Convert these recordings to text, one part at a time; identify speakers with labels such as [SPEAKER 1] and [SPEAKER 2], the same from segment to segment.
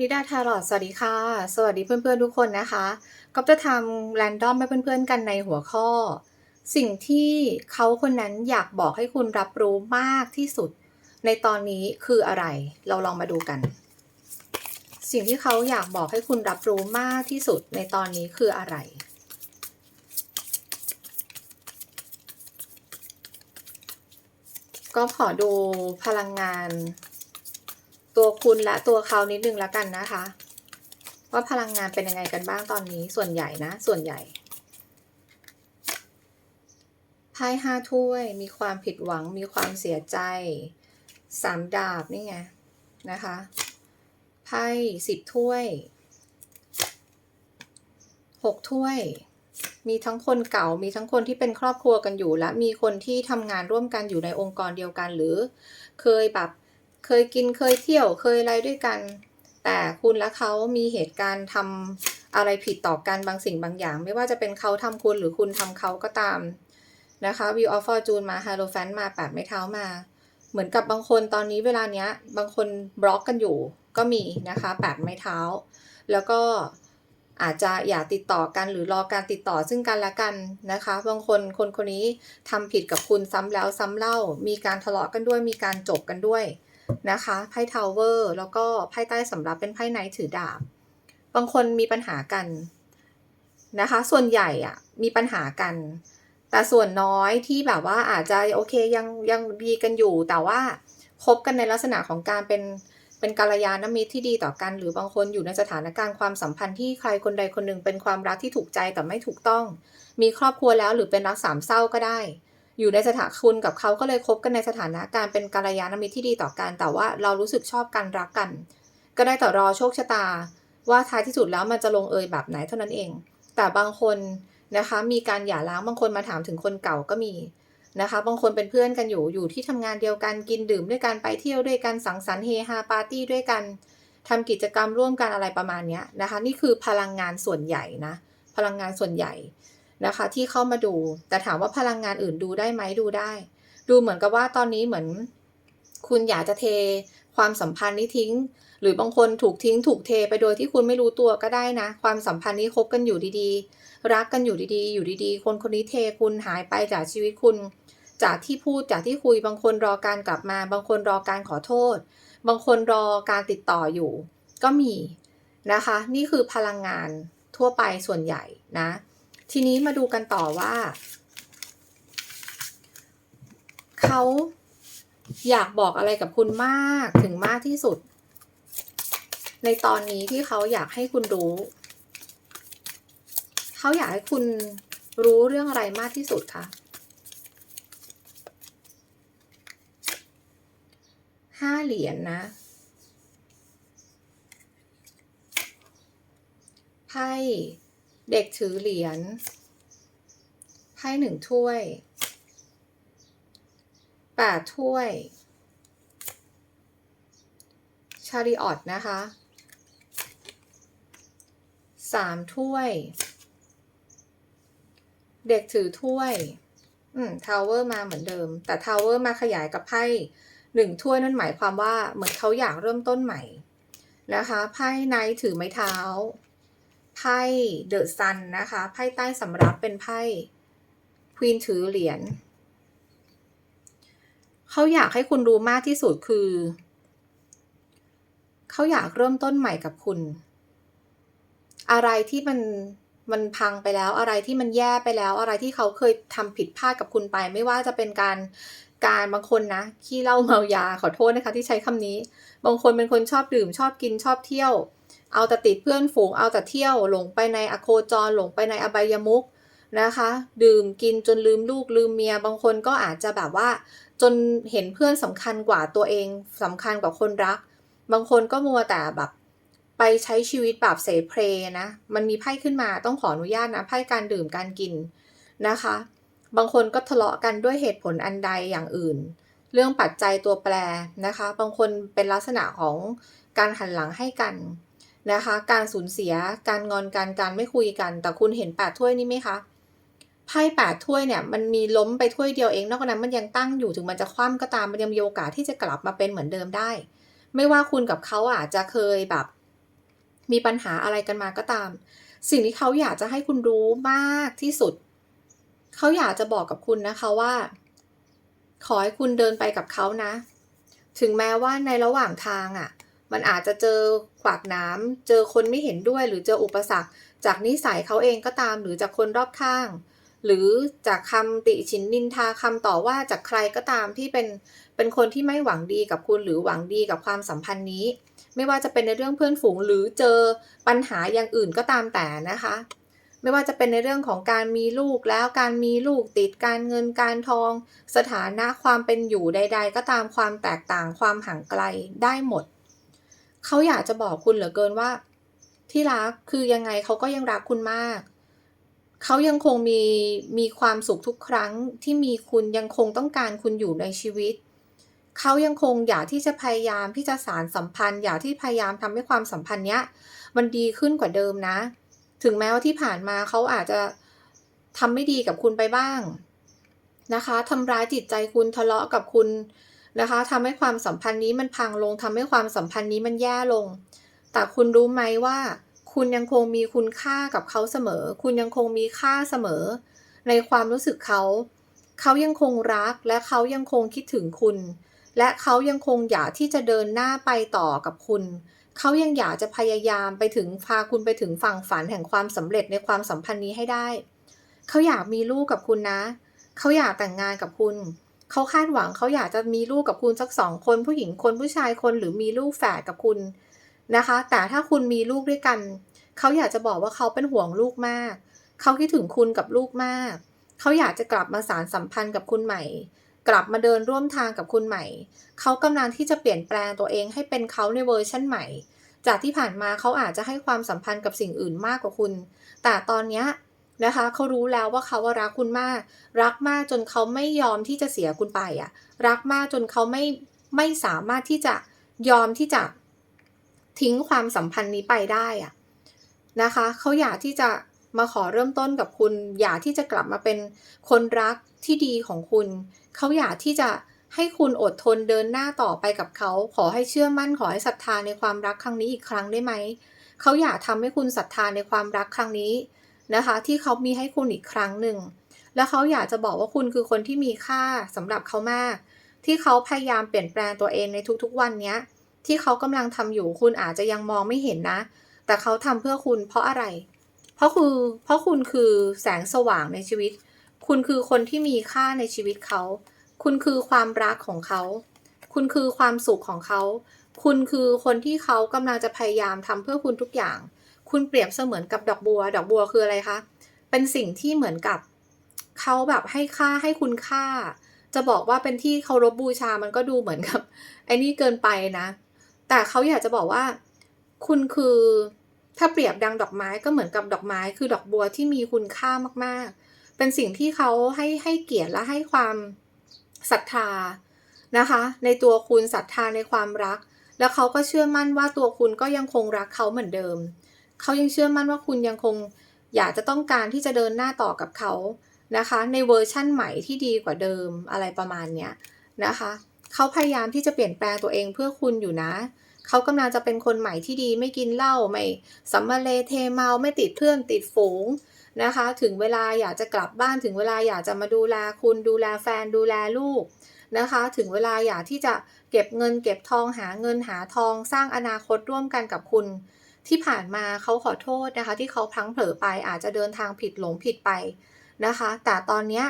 [SPEAKER 1] ลิดาทารอดสวัสดีค่ะ สวัสดีเพื่อนๆทุกคนนะคะก็จะทำแรนดอมให้เพื่อนๆกันในหัวข้อ สิ่งที่เขาคนนั้นอยากบอกให้คุณรับรู้มากที่สุด ในตอนนี้คืออะไร เราลองมาดูกัน สิ่งที่เขาอยากบอกให้คุณรับรู้มากที่สุดในตอนนี้คืออะไรก็ขอดูพลังงาน ตัวคุณและตัวเขานิดนึงแล้วกันนะคะ ว่าพลังงานเป็นยังไงกันบ้างตอนนี้ส่วนใหญ่นะ ส่วนใหญ่ไพ่ห้าถ้วยมีความผิดหวังมีความเสียใจสามดาบนี่ไงนะคะไพ่สิบถ้วยหกถ้วย มีทั้งคนเก่ามีทั้งคนที่เป็นครอบครัวกันอยู่ และมีคนที่ทำงานร่วมกันอยู่ในองค์กรเดียวกันหรือ เคยแบบ เคยกินเคยเที่ยวเคยอะไรด้วยกัน แต่คุณและเขามีเหตุการณ์ทำอะไรผิดต่อกันบางสิ่งบางอย่าง ไม่ว่าจะเป็นเขาทำคุณหรือคุณทำเขาก็ตามนะคะ View of Fortune มา h a l o f a n มาแปดไม้เท้ามา เหมือนกับบางคนตอนนี้เวลาเนี้ย บางคนบล็อกกันอยู่ก็มีนะคะแปดไม้เท้า แล้วก็อาจจะอย่าติดต่อกันหรือรอการติดต่อซึ่งกันและกันนะคะ บางคนคนคนนี้ทำผิดกับคุณซ้ำแล้วซ้ำเล่า มีการทะเลาะกันด้วยมีการจบกันด้วย นะคะไพ่ทาวเวอร์แล้วก็ไพ่ใต้สำรับเป็นไพ่ไนท์ถือดาบ บางคนมีปัญหากันนะคะ ส่วนใหญ่อะมีปัญหากัน แต่ส่วนน้อยที่แบบว่าอาจจะโอเคยังยังดีกันอยู่ แต่ว่าคบกันในลักษณะของการเป็นเป็นกัลยาณมิตรที่ดีต่อกัน หรือบางคนอยู่ในสถานการณ์ความสัมพันธ์ที่ใครคนใดคนหนึ่งเป็นความรักที่ถูกใจแต่ไม่ถูกต้อง มีครอบครัวแล้วหรือเป็นรักสามเศร้าก็ได้ อยู่ในสถานคุณกับเขาก็เลยคบกันในสถานะการเป็นกัลยาณมิตรที่ดีต่อกัน แต่ว่าเรารู้สึกชอบกันรักกัน ก็ได้แต่รอโชคชะตา ว่าท้ายที่สุดแล้วมันจะลงเอยแบบไหนเท่านั้นเอง แต่บางคนนะคะมีการหย่าร้างบางคนมาถามถึงคนเก่าก็มีนะคะบางคนเป็นเพื่อนกันอยู่อยู่ที่ทำงานเดียวกันกินดื่มด้วยกันไปเที่ยวด้วยกันสังสรรค์เฮฮาปาร์ตี้ด้วยกันทำกิจกรรมร่วมกันอะไรประมาณนี้นะคะ นี่คือพลังงานส่วนใหญ่นะพลังงานส่วนใหญ่ นะคะ ที่เข้ามาดู แต่ถามว่าพลังงานอื่นดูได้ไหมดูได้ ดูเหมือนกับว่าตอนนี้เหมือน คุณอยากจะเทความสัมพันธ์นี้ทิ้ง หรือบางคนถูกทิ้งถูกเทไปโดยที่คุณไม่รู้ตัวก็ได้นะ ความสัมพันธ์นี้คบกันอยู่ดีๆ รักกันอยู่ดีๆ อยู่ดีๆ คนคนนี้เทคุณหายไปจากชีวิตคุณ จากที่พูดจากที่คุยบางคนรอการกลับมา บางคนรอการขอโทษ บางคนรอการติดต่ออยู่ ก็มีนะคะ นี่คือพลังงานทั่วไปส่วนใหญ่นะ ทีนี้มาดูกันต่อว่า เขาอยากบอกอะไรกับคุณมากถึงมากที่สุด ในตอนนี้ที่เขาอยากให้คุณรู้ เขาอยากให้คุณรู้เรื่องอะไรมากที่สุดคะห้าเหรียญนนะไพ่ เด็กถือเหรียญไพ่หนึ่งถ้วยแปดถ้วย ชาริออตนะคะสามถ้วย เด็กถือถ้วย อืมทาวเวอร์มาเหมือนเดิม แต่ทาวเวอร์มาขยายกับไพ่หนึ่งถ้วยนั่นหมายความว่าเหมือนเขาอยากเริ่มต้นใหม่ นะคะ ไพ่ไนท์ถือไม้เท้า ไพ่เดอะซันนะคะไพ่ใต้สำรับเป็นไพ่ควีนถือเหรียญเขาอยากให้คุณรู้มากที่สุดคือ เขาอยากเริ่มต้นใหม่กับคุณ อะไรที่มันมันพังไปแล้ว อะไรที่มันแย่ไปแล้ว อะไรที่เขาเคยทำผิดพลาดกับคุณไป ไม่ว่าจะเป็นการการบางคนนะขี้เล้าเมายาขอโทษนะคะที่ใช้คำนี้ บางคนเป็นคนชอบดื่มชอบกินชอบเที่ยว เอาแต่ติดเพื่อนฝูง เอาแต่เที่ยวหลงไปในอโคจรหลงไปในอบายมุกนะคะ ดื่มกินจนลืมลูกลืมเมียบางคนก็อาจจะแบบว่า จนเห็นเพื่อนสำคัญกว่าตัวเองสำคัญกว่าคนรัก บางคนก็มัวแต่แบบไปใช้ชีวิตแบบเสเพลนะ มันมีไพ่ขึ้นมาต้องขออนุญาตนะไพ่การดื่มการกินนะคะ บางคนก็ทะเลาะกันด้วยเหตุผลอันใดอย่างอื่น เรื่องปัจจัยตัวแปรนะคะ บางคนเป็นลักษณะของการหันหลังให้กัน นะคะ การสูญเสียการงอนกันการไม่คุยกัน แต่คุณเห็นแปดถ้วยนี่ไหมคะไพ่แปดถ้วยเนี่ยมันมีล้มไปถ้วยเดียวเองนอกจากนั้นมันยังตั้งอยู่ถึงมันจะคว่ำก็ตามมันยังมีโอกาสที่จะกลับมาเป็นเหมือนเดิมได้ ไม่ว่าคุณกับเขาอาจจะเคยแบบ มีปัญหาอะไรกันมาก็ตาม สิ่งที่เขาอยากจะให้คุณรู้มากที่สุด เขาอยากจะบอกกับคุณนะคะว่า ขอให้คุณเดินไปกับเขานะ ถึงแม้ว่าในระหว่างทางอะ่ะ มันอาจจะเจอขวากน้ำเจอคนไม่เห็นด้วย หรือเจออุปสรรค จากนิสัยเขาเองก็ตาม หรือจากคนรอบข้าง หรือจากคำติฉินนินทาคำต่อว่าจากใครก็ตามที่เป็นเป็นคนที่ไม่หวังดีกับคุณหรือหวังดีกับความสัมพันธ์นี้ ไม่ว่าจะเป็นในเรื่องเพื่อนฝูงหรือเจอปัญหาอย่างอื่นก็ตามแต่นะคะ ไม่ว่าจะเป็นในเรื่องของการมีลูกแล้วการมีลูกติดการเงินการทอง สถานะความเป็นอยู่ใด ๆ ก็ตามความแตกต่างความห่างไกลได้หมด เขาอยากจะบอกคุณเหลือเกินว่า ที่รักคือยังไงเขาก็ยังรักคุณมาก เขายังคงมีมีความสุขทุกครั้งที่มีคุณยังคงต้องการคุณอยู่ในชีวิต เขายังคงอยากที่จะพยายามที่จะสารสัมพันธ์ อยากที่พยายามทำให้ความสัมพันธ์เนี้ยมันดีขึ้นกว่าเดิมนะ ถึงแม้ว่าที่ผ่านมาเขาอาจจะทำไม่ดีกับคุณไปบ้างนะคะทำร้ายจิตใจคุณทะเลาะกับคุณ นะคะทำให้ความสัมพันธ์นี้มันพังลงทำให้ความสัมพันธ์นี้มันแย่ลง แต่คุณรู้ไหมว่า คุณยังคงมีคุณค่ากับเขาเสมอ คุณยังคงมีค่าเสมอ ในความรู้สึกเขา เขายังคงรักและเขายังคงคิดถึงคุณ และเขายังคงอยากที่จะเดินหน้าไปต่อกับคุณ เขายังอยากจะพยายามไปถึงพาคุณไปถึงฝั่งฝันแห่งความสำเร็จในความสัมพันธ์นี้ให้ได้ เขาอยากมีลูกกับคุณนะ เขาอยากแต่งงานกับคุณเขาคาดหวังเขาอยากจะมีลูกกับคุณสักสองคน ผู้หญิงคนผู้ชายคนหรือมีลูกแฝดกับคุณนะคะ แต่ถ้าคุณมีลูกด้วยกัน เขาอยากจะบอกว่าเขาเป็นห่วงลูกมาก เขาคิดถึงคุณกับลูกมาก เขาอยากจะกลับมาสารสัมพันธ์กับคุณใหม่ กลับมาเดินร่วมทางกับคุณใหม่ เขากำลังที่จะเปลี่ยนแปลงตัวเองให้เป็นเขาในเวอร์ชั่นใหม่ จากที่ผ่านมาเขาอาจจะให้ความสัมพันธ์กับสิ่งอื่นมากกว่าคุณ แต่ตอนเนี้ย นะคะเขารู้แล้วว่าเขาว่ารักคุณมาก รักมากจนเขาไม่ยอมที่จะเสียคุณไปอะรักมากจนเขาไม่ไม่สามารถที่จะยอมที่จะทิ้งความสัมพันธ์นี้ไปได้อะนะคะเขาอยากที่จะมาขอเริ่มต้นกับคุณ อยากที่จะกลับมาเป็นคนรักที่ดีของคุณ เขาอยากที่จะให้คุณอดทนเดินหน้าต่อไปกับเขา ขอให้เชื่อมั่นขอให้ศรัทธาในความรักครั้งนี้อีกครั้งได้ไหม เขาอยากทำให้คุณศรัทธาในความรักครั้งนี้ นะคะ ที่เขามีให้คุณอีกครั้งหนึ่ง แล้วเขาอยากจะบอกว่าคุณคือคนที่มีค่าสำหรับเขามาก ที่เขาพยายามเปลี่ยนแปลงตัวเองในทุกๆวันเนี้ย ที่เขากำลังทำอยู่คุณอาจจะยังมองไม่เห็นนะ แต่เขาทำเพื่อคุณเพราะอะไร เพราะคือเพราะคุณคือแสงสว่างในชีวิต คุณคือคนที่มีค่าในชีวิตเขา คุณคือความรักของเขา คุณคือความสุขของเขา คุณคือคนที่เขากำลังจะพยายามทำเพื่อคุณทุกอย่าง คุณเปรียบเสมือนกับดอกบัว ดอกบัวคืออะไรคะ เป็นสิ่งที่เหมือนกับเขาแบบให้ค่าให้คุณค่า จะบอกว่าเป็นที่เคารพบูชามันก็ดูเหมือนกับไอ้นี่เกินไปนะ แต่เขาอยากจะบอกว่า คุณคือถ้าเปรียบดังดอกไม้ก็เหมือนกับดอกไม้ คือดอกบัวที่มีคุณค่ามากๆ เป็นสิ่งที่เขาให้ให้เกียรติและให้ความศรัทธานะคะ ในตัวคุณศรัทธาในความรัก แล้วเขาก็เชื่อมั่นว่าตัวคุณก็ยังคงรักเขาเหมือนเดิม เขายังเชื่อมั่นว่าคุณยังคงอยากจะต้องการที่จะเดินหน้าต่อกับเขานะคะ ในเวอร์ชั่นใหม่ที่ดีกว่าเดิมอะไรประมาณเนี้ยนะคะเขาพยายามที่จะเปลี่ยนแปลงตัวเองเพื่อคุณอยู่นะเขากำลังจะเป็นคนใหม่ที่ดีไม่กินเหล้าไม่สัมมาเลเทเมาไม่ติดเพื่อนติดฝูงนะคะ ถึงเวลาอยากจะกลับบ้านถึงเวลาอยากจะมาดูแลคุณดูแลแฟนดูแลลูกนะคะ ถึงเวลาอยากที่จะเก็บเงินเก็บทองหาเงินหาทองสร้างอนาคตร่วมกันกับคุณ ที่ผ่านมาเขาขอโทษนะคะ ที่เขาพลั้งเผลอไปอาจจะเดินทางผิดหลงผิดไปนะคะ แต่ตอนเนี้ย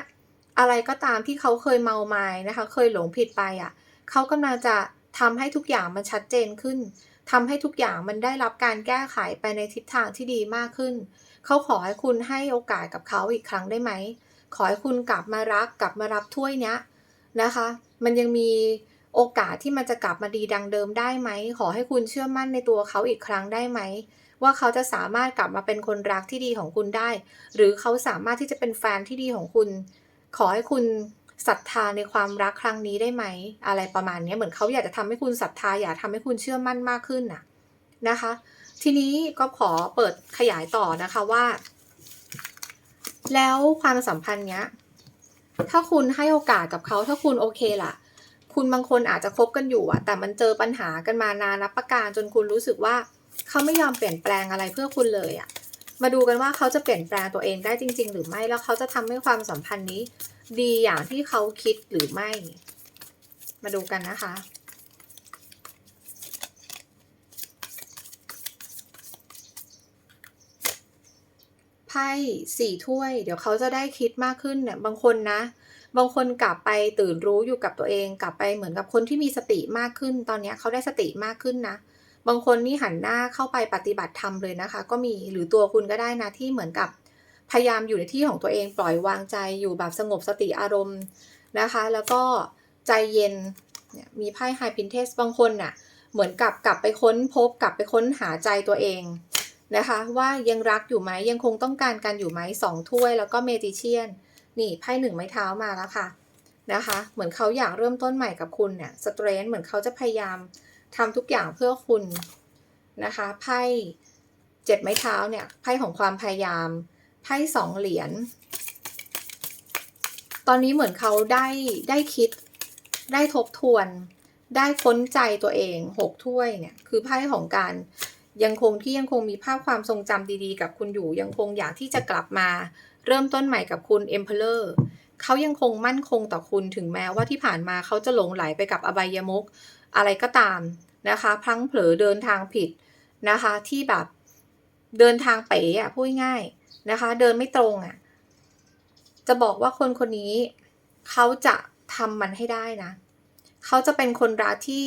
[SPEAKER 1] อะไรก็ตามที่เขาเคยเมาไม้นะคะ เคยหลงผิดไปอะ่ะเขากำลังจะทำให้ทุกอย่างมันชัดเจนขึ้นทำให้ทุกอย่างมันได้รับการแก้ไขไปในทิศทางที่ดีมากขึ้น เขาขอให้คุณให้โอกาสกับเขาอีกครั้งได้ไหม ขอให้คุณกลับมารักกลับมารับถ้วยเนี้ยนะคะ มันยังมี โอกาสที่มันจะกลับมาดีดังเดิมได้ไหม ขอให้คุณเชื่อมั่นในตัวเขาอีกครั้งได้ไหม ว่าเขาจะสามารถกลับมาเป็นคนรักที่ดีของคุณได้ หรือเขาสามารถที่จะเป็นแฟนที่ดีของคุณ ขอให้คุณศรัทธาในความรักครั้งนี้ได้ไหม อะไรประมาณนี้เหมือนเขาอยากจะทำให้คุณศรัทธาอยากทำให้คุณเชื่อมั่นมากขึ้นน่ะนะคะ ทีนี้ก็ขอเปิดขยายต่อนะคะว่า แล้วความสัมพันธ์เนี้ยถ้าคุณให้โอกาสกับเขาถ้าคุณโอเคล่ะ คุณบางคนอาจจะคบกันอยู่อะแต่มันเจอปัญหากันมานานนับประการจนคุณรู้สึกว่าเขาไม่ยอมเปลี่ยนแปลงอะไรเพื่อคุณเลยอะมาดูกันว่าเขาจะเปลี่ยนแปลงตัวเองได้จริง ๆ หรือไม่แล้วเขาจะทำให้ความสัมพันธ์นี้ ดีอย่างที่เขาคิดหรือไม่ มาดูกันนะคะไพ่สี่ถ้วย เดี๋ยวเขาจะได้คิดมากขึ้นเนี่ยบางคนนะ บางคนกลับไปตื่นรู้อยู่กับตัวเอง กลับไปเหมือนกับคนที่มีสติมากขึ้น ตอนนี้เขาได้สติมากขึ้นนะ บางคนนี่หันหน้าเข้าไปปฏิบัติธรรมเลยนะคะ ก็มีหรือตัวคุณก็ได้นะที่เหมือนกับพยายามอยู่ในที่ของตัวเองปล่อยวางใจอยู่แบบสงบสติอารมณ์นะคะ แล้วก็ใจเย็นมีไพ่ไฮพินเทสบางคนน่ะเหมือนกับกลับไปค้นพบกลับไปค้นหาใจตัวเองนะคะ ว่ายังรักอยู่ไหมยังคงต้องการกันอยู่ไหมสองถ้วยแล้วก็เมจิเชียน นี่ไพ่หนึ่งไม้เท้ามาแล้วค่ะนะคะ เหมือนเขาอยากเริ่มต้นใหม่กับคุณเนี่ยสเตรนเหมือนเขาจะพยายามทำทุกอย่างเพื่อคุณนะคะไพ่เจ็ดไม้เท้าเนี่ยไพ่ของความพยายามไพ่สองเหรียญตอนนี้เหมือนเขาได้ได้คิด ได้ทบทวน ได้ค้นใจตัวเองหกถ้วยเนี่ยคือไพ่ของการ ยังคงที่ยังคงมีภาพความทรงจำดีๆ กับคุณอยู่ ยังคงอยากที่จะกลับมา เริ่มต้นใหม่กับคุณ Emperor เขายังคงมั่นคงต่อคุณถึงแม้ว่าที่ผ่านมาเขาจะหลงไหลไปกับอบายมุกอะไรก็ตามนะคะ พลั้งเผลอเดินทางผิดนะคะ ที่แบบเดินทางเป๋อะพูดง่ายนะคะ เดินไม่ตรงอะจะบอกว่าคนคนนี้เขาจะทำมันให้ได้นะ เขาจะเป็นคนรักที่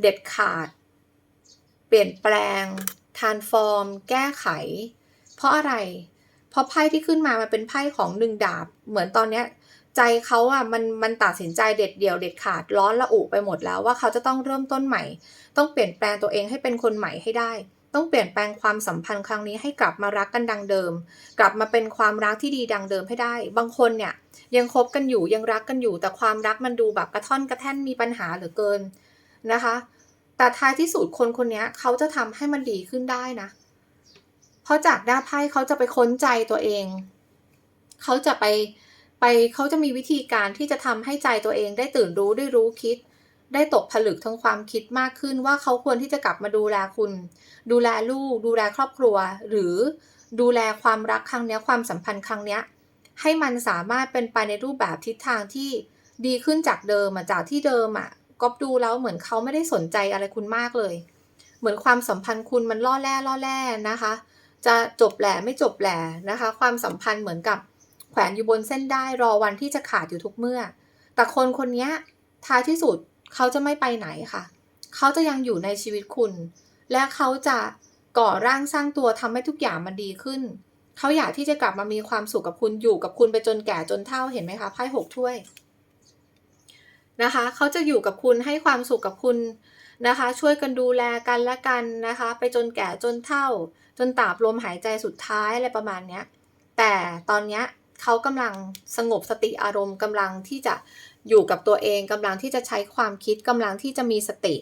[SPEAKER 1] เด็ดขาด เปลี่ยนแปลงทานฟอร์มแก้ไข เพราะอะไร เพราะไพ่ที่ขึ้นมามันเป็นไพ่ของหนึ่งดาบ เหมือนตอนเนี้ยใจเขาอะมันมันตัดสินใจเด็ดเดี่ยวเด็ดขาดร้อนละอุไปหมดแล้วว่าเขาจะต้องเริ่มต้นใหม่ ต้องเปลี่ยนแปลงตัวเองให้เป็นคนใหม่ให้ได้ ต้องเปลี่ยนแปลงความสัมพันธ์ครั้งนี้ให้กลับมารักกันดังเดิม กลับมาเป็นความรักที่ดีดังเดิมให้ได้ บางคนเนี่ยยังคบกันอยู่ยังรักกันอยู่แต่ความรักมันดูแบบกระท่อนกระแท่นมีปัญหาเหลือเกินนะคะ แต่ท้ายที่สุดคนคนนี้เขาจะทำให้มันดีขึ้นได้นะ เพราะจากด้าไพ่เขาจะไปค้นใจตัวเอง เขาจะไปไปเขาจะมีวิธีการที่จะทำให้ใจตัวเองได้ตื่นรู้ได้รู้คิด ได้ตกผลึกทั้งความคิดมากขึ้นว่าเขาควรที่จะกลับมาดูแลคุณ ดูแลลูก ดูแลครอบครัว หรือดูแลความรักครั้งนี้ความสัมพันธ์ครั้งนี้ให้มันสามารถเป็นไปในรูปแบบทิศทางที่ดีขึ้นจากเดิมอะจากที่เดิมอะ ก๊อปดูแล้วเหมือนเขาไม่ได้สนใจอะไรคุณมากเลย เหมือนความสัมพันธ์คุณมันล่อแร่ล่อแร่นะคะ จะจบแหล่ไม่จบแหล่นะคะ ความสัมพันธ์เหมือนกับแขวนอยู่บนเส้นได้รอวันที่จะขาดอยู่ทุกเมื่อ แต่คนคนนี้ท้ายที่สุดเขาจะไม่ไปไหนค่ะ เขาจะยังอยู่ในชีวิตคุณ และเขาจะก่อร่างสร้างตัวทำให้ทุกอย่างมันดีขึ้น เขาอยากที่จะกลับมามีความสุขกับคุณอยู่กับคุณไปจนแก่จนเฒ่าเห็นไหมคะไพ่หกถ้วย นะคะ เขาจะอยู่กับคุณให้ความสุขกับคุณนะคะ ช่วยกันดูแลกันและกันนะคะ ไปจนแก่จนเฒ่า จนตาบลมหายใจสุดท้ายอะไรประมาณเนี้ย แต่ตอนเนี้ยเขากำลังสงบสติอารมณ์กำลังที่จะอยู่กับตัวเองกำลังที่จะใช้ความคิดกำลังที่จะมีสติ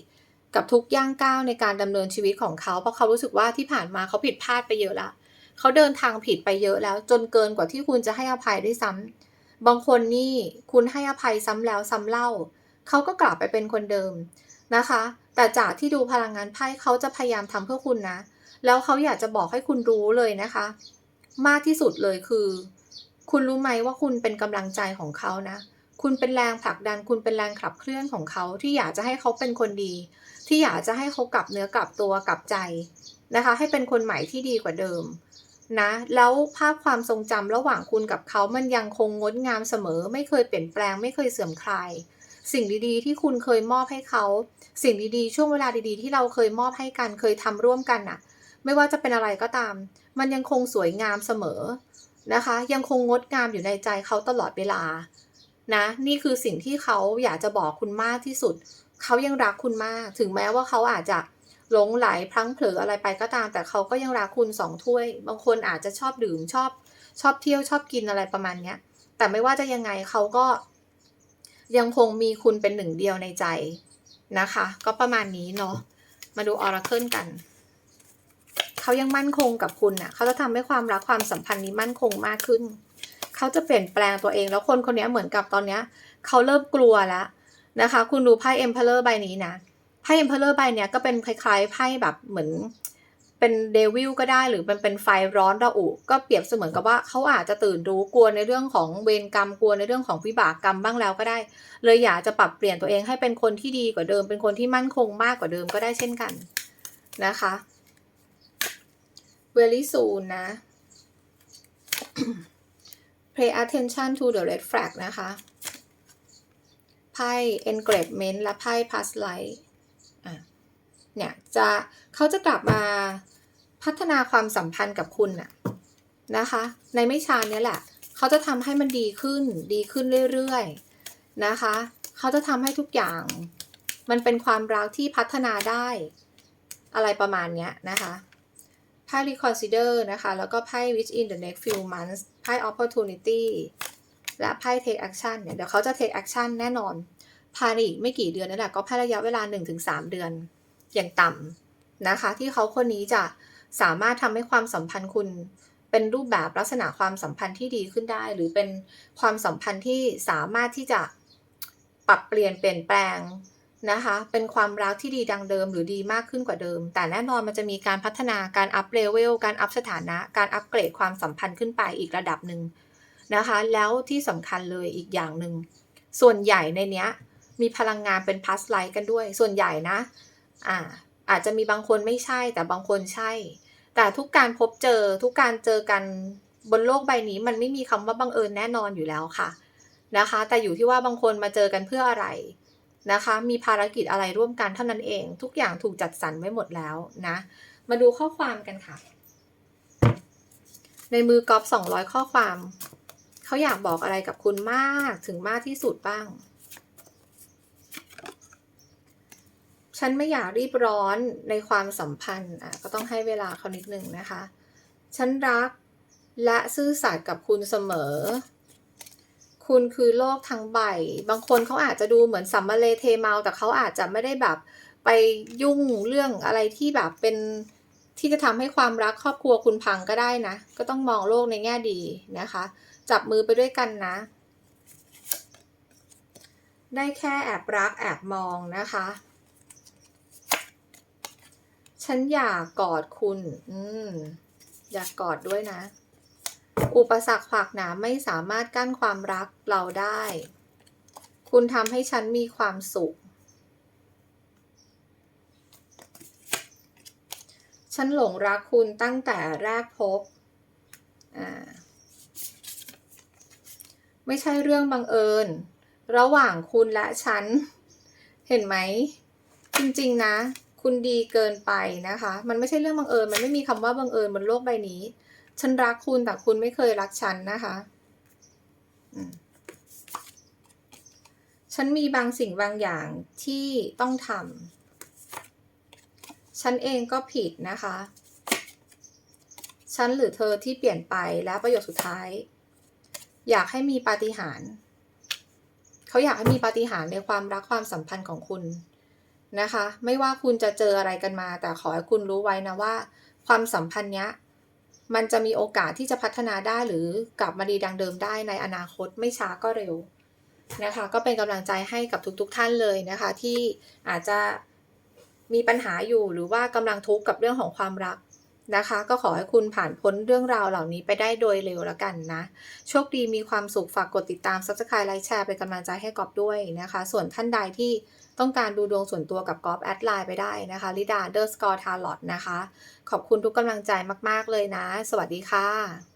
[SPEAKER 1] กับทุกย่างก้าวในการดำเนินชีวิตของเขา เพราะเขารู้สึกว่าที่ผ่านมาเขาผิดพลาดไปเยอะละเขาเดินทางผิดไปเยอะแล้ว จนเกินกว่าที่คุณจะให้อภัยได้ซ้ำ บางคนนี่คุณให้อภัยซ้ำแล้วซ้ำเล่า เขาก็กลับไปเป็นคนเดิมนะคะ แต่จากที่ดูพลังงานไพ่เขาจะพยายามทำเพื่อคุณนะ แล้วเขาอยากจะบอกให้คุณรู้เลยนะคะ มากที่สุดเลยคือ คุณรู้ไหมว่าคุณเป็นกำลังใจของเขานะ คุณเป็นแรงผลักดัน คุณเป็นแรงขับเคลื่อนของเขาที่อยากจะให้เขาเป็นคนดี ที่อยากจะให้เขากลับเนื้อกลับตัวกลับใจนะคะ ให้เป็นคนใหม่ที่ดีกว่าเดิม นะแล้วภาพความทรงจำระหว่างคุณกับเขามันยังคงงดงามเสมอ ไม่เคยเปลี่ยนแปลง ไม่เคยเสื่อมคลาย สิ่งดีๆ ที่คุณเคยมอบให้เขา สิ่งดีๆ ช่วงเวลาดีๆ ที่เราเคยมอบให้กันเคยทำร่วมกันน่ะ ไม่ว่าจะเป็นอะไรก็ตาม มันยังคงสวยงามเสมอนะคะ ยังคงงดงามอยู่ในใจเขาตลอดเวลานะนี่คือสิ่งที่เขาอยากจะบอกคุณมากที่สุด เขายังรักคุณมาก ถึงแม้ว่าเขาอาจจะ หลงไหลพลั้งเผลออะไรไปก็ตาม แต่เขาก็ยังรักคุณสองถ้วย บางคนอาจจะชอบดื่มชอบชอบเที่ยวชอบกินอะไรประมาณเนี้ย แต่ไม่ว่าจะยังไงเขาก็ ยังคงมีคุณเป็นหนึ่งเดียวในใจนะคะ ก็ประมาณนี้เนาะมาดูออราเคิลกันเขายังมั่นคงกับคุณน่ะเขาจะทำให้ความรักความสัมพันธ์นี้มั่นคงมากขึ้น เขาจะเปลี่ยนแปลงตัวเอง แล้วคนคนนี้เหมือนกับตอนเนี้ยเขาเริ่มกลัวแล้วนะคะ คุณดูไพ่ Emperor ใบนี้นะ ไพ่ Emperor ใบเนี้ยก็เป็นคล้ายๆไพ่แบบเหมือนเป็นเดวิลก็ได้หรือมันเป็นไฟร้อนระอุ ก็เปรียบเสมือนกับว่าเขาอาจจะตื่นรู้กลัวในเรื่องของเวรกรรมกลัวในเรื่องของวิบากกรรมบ้างแล้วก็ได้ เลยอยากจะปรับเปลี่ยนตัวเองให้เป็นคนที่ดีกว่าเดิม เป็นคนที่มั่นคงมากกว่าเดิมก็ได้เช่นกันนะคะ very soon นะ pay attention to the red flag นะคะไพ่ engagement และไพ่ past life อะ เนี่ยจะเขาจะกลับมาพัฒนาความสัมพันธ์กับคุณน่ะนะคะ ในไม่ช้านี้แหละเขาจะทำให้มันดีขึ้นดีขึ้นเรื่อยๆนะคะ เขาจะทำให้ทุกอย่างมันเป็นความรักที่พัฒนาได้ อะไรประมาณเนี้ยนะคะไพ่ reconsider นะคะ แล้วก็ไพ่ within the next few months ไพ่ opportunity และไพ่ take action เนี่ย เดี๋ยวเขาจะ take action แน่นอน ภายในอีกไม่กี่เดือนนั่นแหละ ก็ภายระยะเวลา 1-3 เดือน อย่างต่ำนะคะ ที่เขาคนนี้จะสามารถทำให้ความสัมพันธ์คุณเป็นรูปแบบลักษณะความสัมพันธ์ที่ดีขึ้นได้ หรือเป็นความสัมพันธ์ที่สามารถที่จะปรับเปลี่ยนเปลี่ยนแปลงนะคะ เป็นความรักที่ดีดังเดิม หรือดีมากขึ้นกว่าเดิม แต่แน่นอนมันจะมีการพัฒนาการอัพเลเวล การอัพสถานะ การอัปเกรดความสัมพันธ์ขึ้นไปอีกระดับหนึ่งนะคะ แล้วที่สำคัญเลยอีกอย่างหนึ่ง ส่วนใหญ่ในเนี้ยมีพลังงานเป็นพัสไลท์กันด้วย ส่วนใหญ่นะ อ่าอาจจะมีบางคนไม่ใช่แต่บางคนใช่ แต่ทุกการพบเจอทุกการเจอกันบนโลกใบนี้มันไม่มีคำว่าบังเอิญแน่นอนอยู่แล้วค่ะนะคะ แต่อยู่ที่ว่าบางคนมาเจอกันเพื่ออะไรนะคะ มีภารกิจอะไรร่วมกันเท่านั้นเอง ทุกอย่างถูกจัดสรรไว้หมดแล้วนะ มาดูข้อความกันค่ะ ในมือกอล์ฟ200 ข้อความ เขาอยากบอกอะไรกับคุณมากถึงมากที่สุดบ้าง ฉันไม่อยากรีบร้อนในความสัมพันธ์อะก็ต้องให้เวลาเขานิดนึงนะคะ ฉันรักและซื่อสัตย์กับคุณเสมอ คุณคือโลกทั้งใบ บางคนเขาอาจจะดูเหมือนสัมมาเลเทเมา แต่เขาอาจจะไม่ได้แบบไปยุ่งเรื่องอะไรที่แบบเป็นที่จะทำให้ความรักครอบครัวคุณพังก็ได้นะ ก็ต้องมองโลกในแง่ดีนะคะ จับมือไปด้วยกันนะ ได้แค่แอบรักแอบมองนะคะ ฉันอยากกอดคุณ อืม อยากกอดด้วยนะ อุปสรรคขวากหนามไม่สามารถกั้นความรักเราได้ คุณทำให้ฉันมีความสุข ฉันหลงรักคุณตั้งแต่แรกพบ อ่า ไม่ใช่เรื่องบังเอิญ ระหว่างคุณและฉัน เห็นไหม จริง ๆ นะ คุณดีเกินไปนะคะ มันไม่ใช่เรื่องบังเอิญ มันไม่มีคำว่าบังเอิญบนโลกใบนี้ ฉันรักคุณแต่คุณไม่เคยรักฉันนะคะ ฉันมีบางสิ่งบางอย่างที่ต้องทำ ฉันเองก็ผิดนะคะ ฉันหรือเธอที่เปลี่ยนไปแล้วประโยคสุดท้าย อยากให้มีปาฏิหาริย์เขาอยากให้มีปาฏิหาริย์ในความรักความสัมพันธ์ของคุณ นะคะ ไม่ว่าคุณจะเจออะไรกันมา แต่ขอให้คุณรู้ไว้นะว่า ความสัมพันธ์เนี้ยมันจะมีโอกาสที่จะพัฒนาได้หรือกลับมาดีดังเดิมได้ในอนาคตไม่ช้าก็เร็วนะคะ ก็เป็นกำลังใจให้กับทุกๆทท่านเลยนะคะ ที่อาจจะมีปัญหาอยู่หรือว่ากำลังทุกข์กับเรื่องของความรักนะคะ ก็ขอให้คุณผ่านพ้นเรื่องราวเหล่านี้ไปได้โดยเร็วแล้วกันนะ โชคดีมีความสุขฝากกดติดตาม subscribe ไลค์แชร์เป็นกำลังใจให้กอบด้วยนะคะ ส่วนท่านใดที่ ต้องการดูดวงส่วนตัวกับกอล์ฟแอดไลน์ไปได้นะคะลิดาเดอร์สกอร์ทาร์ลอตนะคะ ขอบคุณทุกกำลังใจมาก ๆ เลยนะ สวัสดีค่ะ